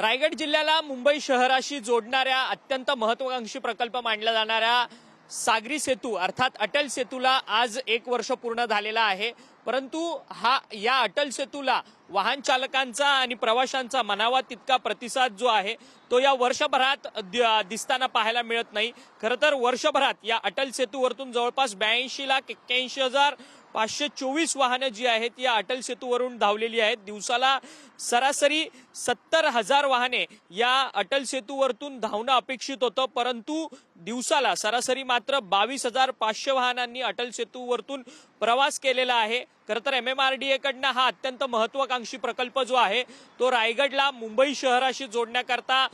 रायगड जिल्ह्याला मुंबई शहराशी जोडणाऱ्या अत्यंत महत्वाकांक्षी प्रकल्प मानला जाणाऱ्या सागरी सेतू अर्थात अटल सेतूला आज एक वर्ष पूर्ण झालेला आहे. परंतु हा या अटल सेतूला वाहन चालकांचा आणि प्रवाशांचा मनावा तितका प्रतिसाद जो आहे तो या वर्षभरात दि- दिसताना पाहायला मिळत नाही. खरं तर वर्षभरात या अटल सेतूवरतून जवळपास ब्याऐंशी लाख एक्क्याऐंशी हजार पाचशे चोवीस वाहनं जी आहेत या अटल सेतूवरून धावलेली आहेत. दिवसाला सरासरी सत्तर हजार वाहने या अटल सेतूवरतून धावणं अपेक्षित होतं परंतु दिवसाला सरासरी मात्र बावीस हजार पाचशे वाहनांनी अटल सेतूवरतून प्रवास केलेला आहे. खरं तर एम एम आर डी एकडनं हा अत्यंत महत्वाकांक्षी प्रकल्प जो आहे तो रायगडला मुंबई शहराशी जोडण्याकरता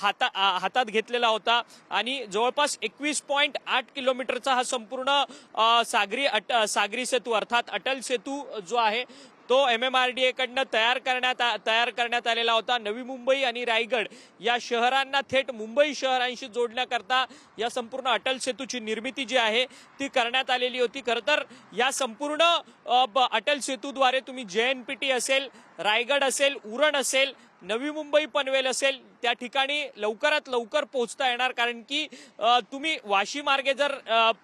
हाता हातात घेतलेला होता. आणि जवळपास एकवीस पॉईंट आठ किलोमीटरचा हा संपूर्ण सागरी अट सागरी सेतू अर्थात अटल सेतू जो आहे तो एम एम आर डी एकडनं तयार करण्यात आ- तयार करण्यात आलेला होता. नवी मुंबई आणि रायगड या शहरांना थेट मुंबई शहरांशी जोडण्याकरता या संपूर्ण अटल सेतूची निर्मिती जी आहे ती करण्यात आलेली होती. खरं तर या संपूर्ण ब- अटल सेतूद्वारे तुम्ही जे एन पी टी असेल रायगड असेल उरण असेल नवी मुंबई पनवेल असेल त्या ठिकाणी लवकरात लवकर पोहोचता येणार. कारण की तुम्ही वाशी मार्गे जर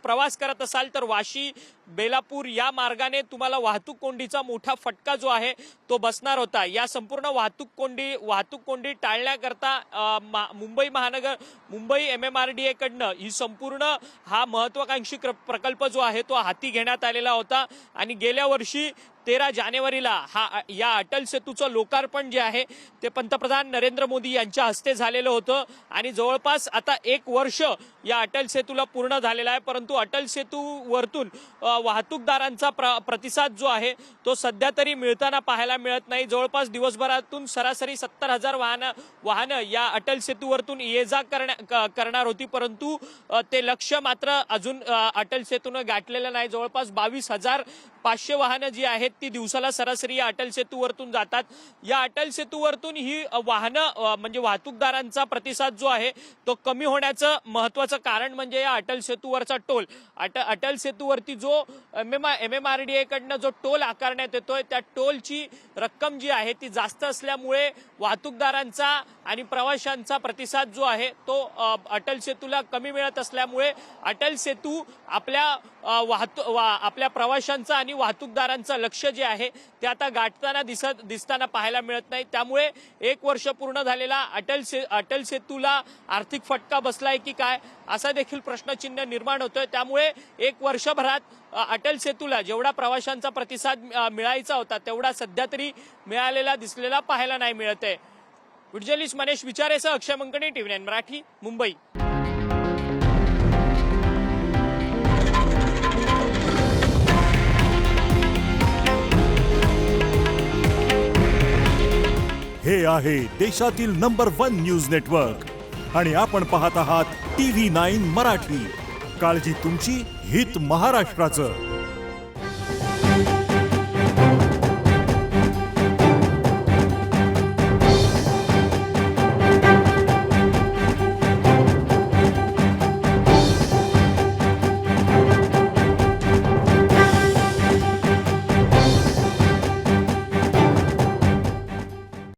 प्रवास करत असाल तर वाशी बेलापूर या मार्गाने तुम्हाला वाहतूक कोंडीचा मोठा फटका जो आहे तो बसणार होता. या संपूर्ण वाहतूक कोंडी वाहतूक कोंडी टाळण्याकरता मा- मुंबई महानगर Mumbai M M R D एकडनं ही संपूर्ण हा महत्वाकांक्षी क्र- प्रकल्प जो आहे तो हाती घेण्यात आलेला होता. आणि गेल्या वर्षी तेरा जानेवारीला हा या अटल सेतूचं लोकार्पण जे आहे ते पंतप्रधान नरेंद्र मोदी यांच्या हस्ते झालेलं होतं. आणि जवळपास आता एक वर्ष या अटल सेतूला पूर्ण झालेला आहे. परंतु अटल सेतूवरतून वाहतूकदारांचा प्र प्रतिसाद जो आहे तो सध्या तरी मिळताना पाहायला मिळत नाही. जवळपास दिवसभरातून सरासरी सत्तर हजार वाहनं वाहनं या अटल सेतूवरतून ये जा करण्या क- करणार होती. परंतु ते लक्ष मात्र अजून अटल सेतूनं गाठलेलं नाही. जवळपास बावीस हजार पाचशे वाहनं जी आहेत ती दिवसाला सरासरी या अटल सेतूवरतून जातात. या अटल सेतूवरतून ही वाहनं म्हणजे वाहन वाहतूकदारांचा प्रतिसाद जो आहे तो कमी होण्याचं महत्वाचं कारण म्हणजे या अटल सेतूवरचा टोल. अट अटल सेतूवरती जो M M M M R D एकडनं जो टोल आकारण्यात येतोय त्या टोलची रक्कम जी आहे ती जास्त असल्यामुळे वाहतूकदारांचा आणि प्रवाशांचा प्रतिसाद जो आहे तो अटल सेतूला कमी मिळत असल्यामुळे अटल सेतू आपल्या वाहतू वा- आपल्या प्रवाशांचं आणि वाहतूकदारांचं लक्ष जे आहे ते आता गाठताना दिसत दिसताना पाहायला मिळत नाही. त्यामुळे एक वर्ष पूर्ण झालेला अटल से अटल सेतूला आर्थिक फटका बसलाय की काय असा देखील प्रश्नचिन्ह निर्माण होतोय. त्यामुळे एक वर्षभरात अटल अटल सेतूला जेवढा प्रवाशांचा प्रतिसाद मिळायचा होता तेवढा सध्या तरी मिळालेला दिसलेला पाहायला नाही मिळत आहे. व्हिडिओलिस्ट मनेश विचारेसह अक्षय मंकणे टीव्ही नाईन मराठी मुंबई. हे आहे देशातील नंबर वन न्यूज नेटवर्क. आणि आपण पाहत आहात टीव्ही नाईन मराठी. काळजी तुमची हित महाराष्ट्राचं.